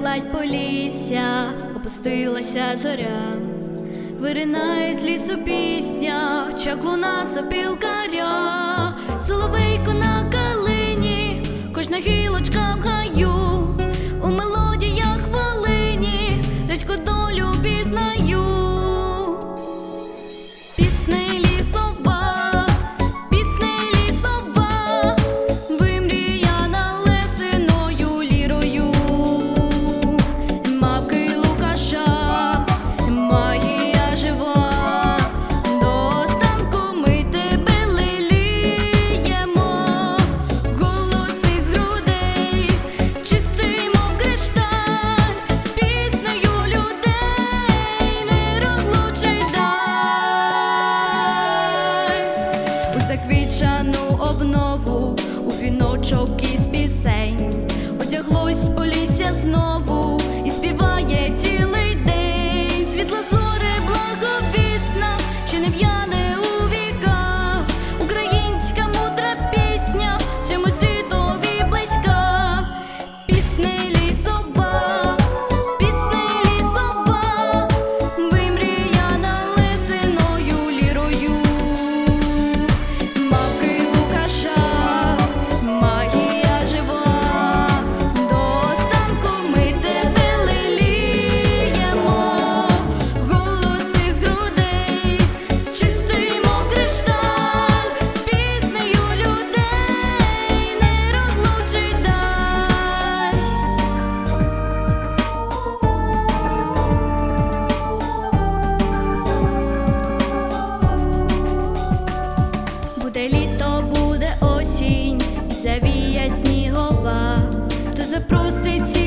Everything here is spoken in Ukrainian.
гладь полісся, опустилася зоря, виринає з лісу пісня, чаклуна сопілка. чисто. то буде осінь, і завія снігова, то запросить.